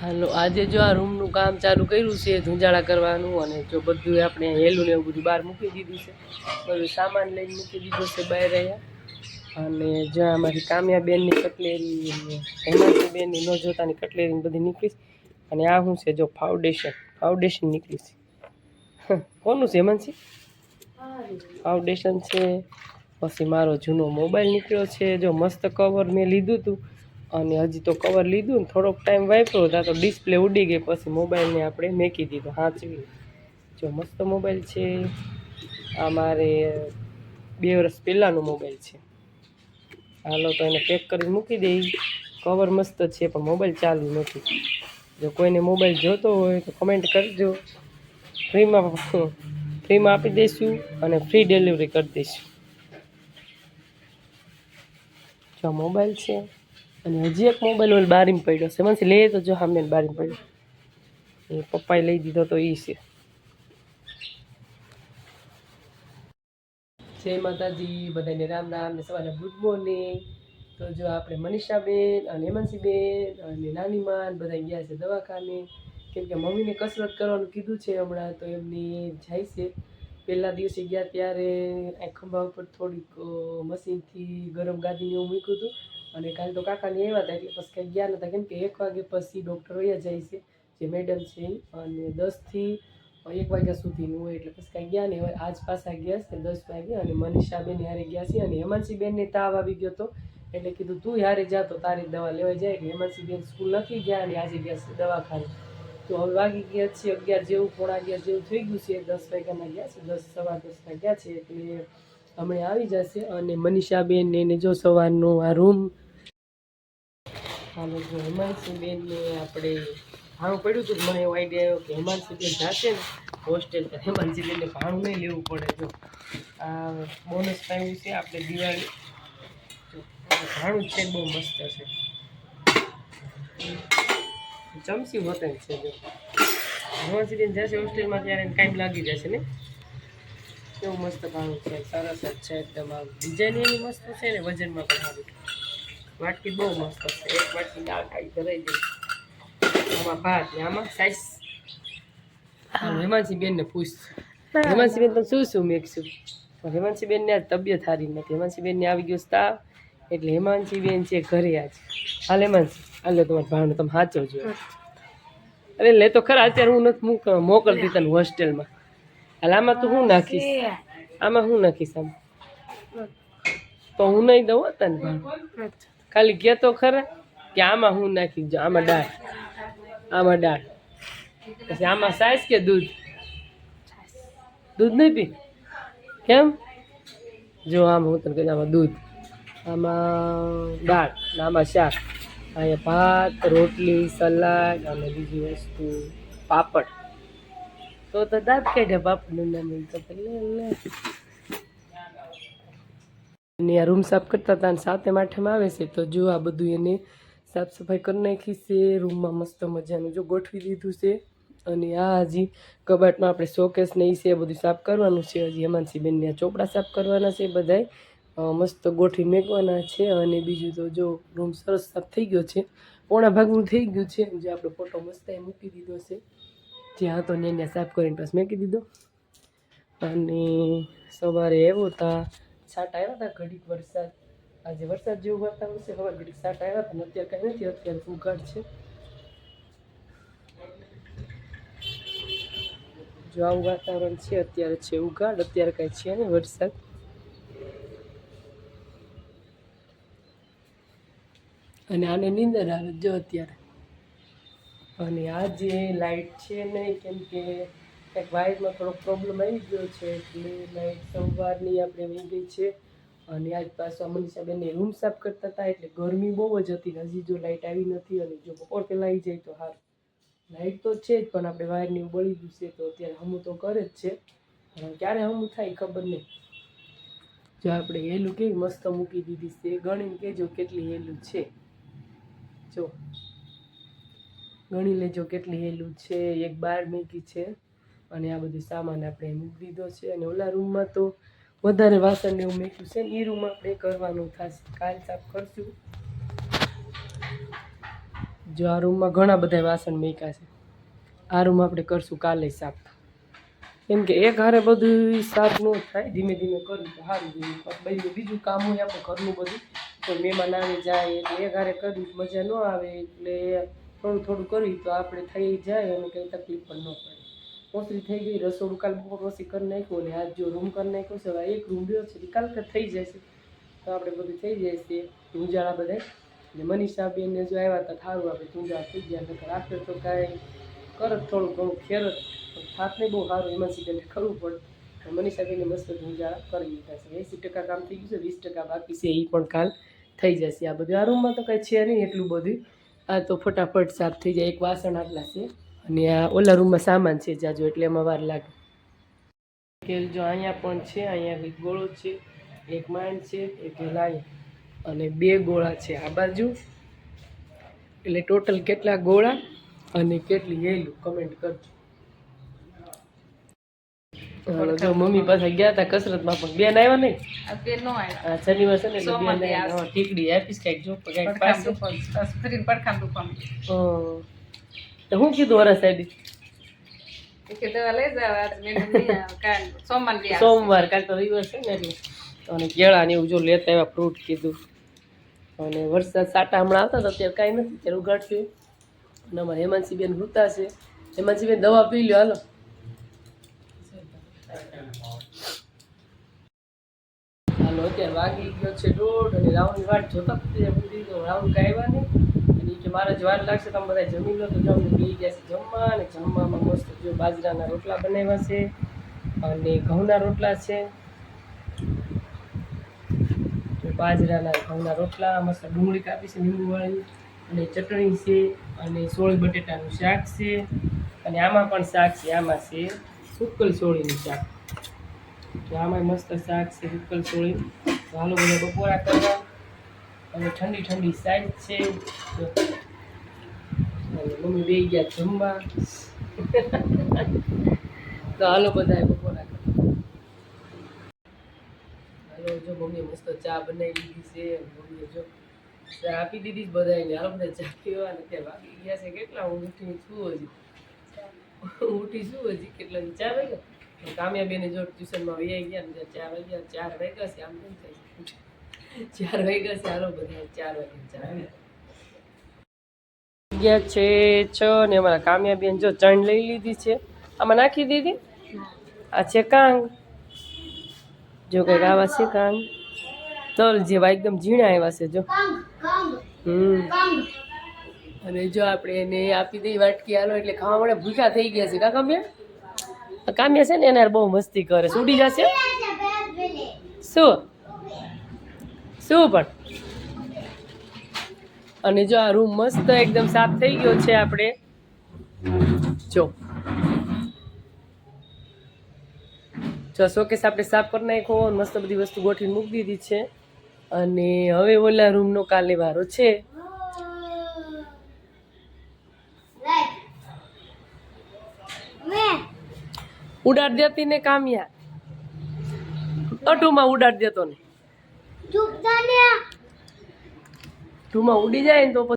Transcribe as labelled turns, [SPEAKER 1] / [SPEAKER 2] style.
[SPEAKER 1] હાલો આજે જો આ રૂમનું કામ ચાલુ કર્યું છે ધૂંજાળા કરવાનું અને જો બધું આપણે હેલું ને એવું બધું બહાર મૂકી દીધું છે બધું સામાન લઈને મૂકી દીધું છે બહાર રહ્યા અને જો અમારી કામ્યાબેનની કટલેરી અને હેમાંતીબેનની ન જોતાની કટલેરી બધી નીકળી અને આ શું છે જો ફાઉન્ડેશન ફાઉન્ડેશન નીકળી છે. હં, કોનું છે હેમાંશી ફાઉન્ડેશન છે પછી મારો જૂનો મોબાઈલ નીકળ્યો છે જો મસ્ત કવર મેં લીધું હતું અને હજી તો કવર લીધું ને થોડોક ટાઈમ વાપર્યો હતા તો ડિસ્પ્લે ઉડી ગઈ, પછી મોબાઈલને આપણે મેકી દીધો, હાંચવી. જો મસ્ત મોબાઈલ છે. આ મારે બે વર્ષ પહેલાંનો મોબાઈલ છે. હાલો, તો એને પેક કરીને મૂકી દઈ કવર મસ્ત છે, પણ મોબાઈલ ચાલુ નથી. જો કોઈને મોબાઈલ જોતો હોય તો કમેન્ટ કરજો. ફ્રીમાં ફ્રીમાં આપી દઈશું અને ફ્રી ડિલિવરી કરી દઈશું. જો મોબાઈલ છે. અને હજી એક મોબાઈલ ઓલ બારીમાં પડ્યો છે. મને લે તો જો સામે બારીમાં પડ્યો. એ પપ્પાએ લઈ દીધો તો એ છે. જય માતાજી, બધાને રામ રામ ને સવારે ગુડ મોર્નિંગ. તો જો આપણે મનીષાબેન અને હેમંતસિંહબેન અને નાનીમાન બધા ગયા છે દવાખાને. કેમ કે મમ્મીને કસરત કરવાનું કીધું છે હમણાં, તો એમની જાય છે. પહેલા દિવસે ગયા ત્યારે ખંભા ઉપર થોડીક મશીનથી ગરમ ગાદીને એવું મૂક્યું હતું. અને કાલે તો કાકાની આવ્યા હતા એટલે પછી કંઈ ગયા નહોતા કેમ કે એક વાગે પછી ડૉક્ટર વયા જાય છે, જે મેડમ છે. અને દસથી એક વાગ્યા સુધીનું હોય એટલે પછી કાંઈ ગયા હવે આજ પાછા ગયા છે દસ વાગે અને મનીષાબેન હારે ગયા છે. અને હેમાંશીબેનને તાવ આવી ગયો હતો એટલે કીધું તું હારે જા તો તારી દવા લેવા જાય. એટલે હેમાંશીબેન સ્કૂલ નથી ગયા અને આજે ગયા છે દવાખાને. તો હવે વાગી ગયા છે અગિયાર જેવું, પોણા અગિયાર જેવું થઈ ગયું છે. દસ વાગ્યાના ગયા છે, દસ, સવા દસના ગયા છે. એટલે હમણાં આવી જશે. અને મનીષાબેન એને જો સવારનો આ રૂમ હાલો, જો હેમાંશીબેનને આપણે ભાણું પડ્યું હતું, મને એવો આઈડિયા આવ્યો કે હેમાંશીબેન જાશે ને હોસ્ટેલ તો હેમાંશીબેનને ભાણું નહીં લેવું પડે. જો, આ બોનસ ટાઈમ છે, આપણે દિવાળી ભાણું છે, બહુ મસ્ત છે. ચમસી વતન છે, જો. હેમાંશીબેન જશે હોસ્ટેલમાં ત્યારે ટાઈમ લાગી જશે ને કેવું મસ્ત ભાણું છે, સરસ જ છે, એકદમ ડિઝાઇન એની મસ્ત છે ને, વજનમાં પણ સારું. વાટકી બહુ મસ્ત છે. એક વાટકી દાળ ખાઈ ધરાઈ જાય આમાં ભાત ને આમાં સાઈસ. હેમાંશી બેન ને પૂછ. હેમાંશી બેન તો શું શું મેકશું? પણ હેમાંશી બેન ને આજ તબિયત સારી નથી. હેમાંશી બેન ને આવી ગયો તાવ એટલે હેમાંશી બેન છે ઘરે આજ. હાલ હેમાંશી હાલે તમારે ભાવને તમે સાચવજો અરે લે તો ખરા અત્યારે હું નથી મૂક મોકલતી તને હોસ્ટેલમાં. હાલ આમાં તું હું નાખીશ? આમાં હું નાખીશ આમ? તો હું નહીં દઉં તને ભાવ ખાલી કે તો ખરા કે આમાં હું નાખી જો આમાં દાળ. આમાં દાળ. પછી આમાં સાઈઝ કે દૂધ? દૂધ નહીં પી કેમ? જો આમ હું તને કહીશ આમાં દૂધ, આમાં દાળ, ને આમાં શાક. અહીંયા ભાત, રોટલી, સલાડ અને બીજી વસ્તુ, પાપડ. તો તો દાંત કાઢ્યા પાપડનું નામ તો અને આ રૂમ સાફ કરતા હતા અને સાતે માઠેમાં આવે છે, તો જો આ બધું એને સાફ સફાઈ કરી નાખી છે, રૂમમાં મસ્ત મજાનું જો ગોઠવી દીધું છે. અને આ હજી કબાટમાં આપણે શોકેસ ને એ છે બધું સાફ કરવાનું છે. હજી હેમાંશીબેનને આ ચોપડા સાફ કરવાના છે બધાય. મસ્ત ગોઠવી મેકવાના છે અને બીજું તો જો રૂમ સરસ સાફ થઈ ગયો છે. પોણા ભાગનું થઈ ગયું છે. જે આપણો ફોટો મસ્ત એ મૂકી દીધો છે. જ્યાં હતો ને સાફ કરીને પાછું મેકી દીધો. અને સવારે એવો હતા છાંટ આવ્યા હતા, ઘડીક વરસાદ. આજે વરસાદ જેવું વાતાવરણ છે, હવે ઘડીક છાંટ આવ્યા હતા અત્યારે કાંઈ નથી, અત્યારે ઉઘાડ છે. જો આવું વાતાવરણ છે, અત્યારે છે ઉઘાડ, અત્યારે કાંઈ છે ને વરસાદ. અને આને નીંદર આવે જો અત્યારે. અને આ જે લાઇટ છે નહીં, કેમ કે કંઈક વાયરમાં થોડોક પ્રોબ્લેમ આવી ગયો છે એટલે લાઇટ સોમવારની આપણે વહી ગઈ છે અને આજ પાછો મનીષાબેનને રૂમ સાફ કરતા હતા એટલે ગરમી બહુ જ હતી હજી જો લાઇટ આવી નથી અને જો બપોર પહેલાં આવી જાય તો સારું લાઇટ તો છે જ પણ આપણે વાયરની બળી ગયું છે તો અત્યારે હમું તો કરે જ છે. ક્યારે હમું થાય ખબર નહીં. જો આપણે હેલું કેવી મસ્ત મૂકી દીધી છે, ગણીને કહેજો કેટલી હેલું છે. જો ગણી લેજો કેટલી હેલું છે, એક બાર મૂકી છે. અને આ બધું સામાન આપણે મૂકી દીધો છે. અને ઓલા રૂમમાં તો વધારે વાસણ ને એવું મૂક્યું છે. ને એ રૂમ આપણે કરવાનું થશે. કાલ સાફ કરશું. જો આ રૂમમાં ઘણા બધા વાસણ મૂક્યા છે. આ રૂમ આપણે કરશું કાલે સાફ. કેમ કે એક હારે બધું સાફ ન થાય. ધીમે ધીમે કરવું તો સારું જેવું બીજું કામ હોય આપણે ઘરનું બધું. તો મહેમાન આવી, જાય એટલે એક હારે કરવી મજા ન આવે. એટલે થોડું થોડું કરવી તો આપણે થઈ જાય અને કંઈ તકલીફ પણ ન પડે. ઓસરી થઈ ગઈ રસોડું કાલ બપોર ઓછી કરી નાખ્યું અને આજ જો રૂમ કરી નાખ્યો છે હવે એક રૂમ રહ્યો છે એ કાલ થઈ જશે તો આપણે બધું થઈ જાય છે. ઉજાળા બધા. ને મનીષા બેનને જો આવ્યા હતા સારું આપણે તુંજા થઈ ગયા, નકર આપણે તો કાંઈ કરત થોડું ઘણું ખેરત. થાત નહીં બહુ સારું, એમાંથી બેનને ખરું પડે મનીષા બેનને મસ્ત તુંજાળા કરી દીધા છે. એંસી ટકા કામ થઈ ગયું છે, વીસ ટકા બાકી છે એ પણ કાલ થઈ જશે આ બધું આ રૂમમાં તો કાંઈ છે નહીં એટલું બધું. આ તો ફટાફટ સાફ થઈ જાય. એક વાસણ આટલા છે. અને આ ઓલા રૂમમાં સામાન છે જાજો એટલે એમાં વાર લાગે. કે જો અહીંયા પણ છે અહીંયા એક ગોળો છે એક માંડ છે એક લાઈ અને બે ગોળા છે આ બાજુ. એટલે ટોટલ કેટલા ગોળા અને કેટલી હેલું કમેન્ટ કરજો. જો મમ્મી પાસે ગયા હતા કસરતમાં પણ બેન આવ્યા નહીં?
[SPEAKER 2] આ નો આવ્યા.
[SPEAKER 1] શનિવાર છે ને બેન ટીકડી આપીશ કાંઈક જો કાંઈક પાસે
[SPEAKER 2] પડખામ
[SPEAKER 1] હં. તો હું કીધું વરસ સાહેબ
[SPEAKER 2] સોમવાર
[SPEAKER 1] કાલ તો રવિવાર છે ને એટલે. અને કેળા ને એવું જો લેતા એવા ફ્રૂટ કીધું. અને વરસાદ સાટા હમણાં આવતા હતા અત્યારે કાંઈ નથી ત્યારે ઉગાડશે. અને અમારે હેમાંસીબેન વૃતા છે. હેમાંસીબેન દવા પી લ્યો હાલો. હાલો અત્યારે વાગી ગયો છે દોઢ અને રાહુલ વાટ જોતા રાહુલ કાંઈ આવ્યા નહીં. મારે જ વાર લાગશે, તમે બધા જમી લો તો જો બી ગયા છે જમવા અને જમવામાં મસ્ત જો બાજરાના રોટલા બનાવ્યા છે અને ઘઉંના રોટલા છે. બાજરાના ઘઉંના રોટલા, મસ્ત ડુંગળી કાપી છે લીંબુવાળી અને ચટણી છે, અને સોળી બટેટાનું શાક છે, અને આમાં પણ શાક છે, આમાં છે સુક્કલ સોળીનું શાક. આમાં મસ્ત શાક છે સુક્કલ સોળી. હાલો બધા બપોરા કરવા. અને ઠંડી ઠંડી સાઈઝ છે. મમ્મી બે ગયા જમવા. તો હાલો બધા બપોરા હાલો જો મમ્મીએ મસ્ત ચા બનાવી દીધી છે. મમ્મીએ જો ચા આપી દીધી જ બધાને હાલો બધા ચા પીવા ત્યાં વાગી ગયા છે કેટલા? હું ઉઠી છું. હજી ઉઠી છું. હજી કેટલા ચા વાગ્યા? કામ્યા બેને જો ટ્યુશનમાં વૈયા ગયા ને ચાર વાગ્યા. ચાર વાગ્યા છે. આમ કેમ થાય? ચાર વાગ્યા છે. હાલો બધા ચાર વાગ્યા ચાર ગયા છે છ ને અમારા કામ્યા બેન જો ચણ લઈ લીધી છે. આમાં નાખી દીધી? આ છે કાંગ. જો કંઈક આવા છે કાંગ. તલ જેવા એકદમ ઝીણા આવ્યા છે જો. હમ. અને જો આપણે એને આપી દઈ વાટકી આલો એટલે ખાવા માટે ભૂખ્યા થઈ ગયા છે કા કામ્યા? કામ્યા છે ને એને બહુ મસ્તી કરે છે. ઉડી જશે? શું? શું પણ? અને જો આ રૂમ મસ્ત એકદમ સાફ થઈ ગયો છે આપણે. જો. જો શોકેસ આપણે સાફ કરી નાખ્યો મસ્ત બધી વસ્તુ ગોઠવીને મૂકી દીધી છે. અને હવે ઓલા રૂમનો કાલે વારો છે. ઉડાડ દેતી ને કામ્યા. અટુમાં ઉડાડ દેતો ને. ટુમાં ઉડી જાય ને તો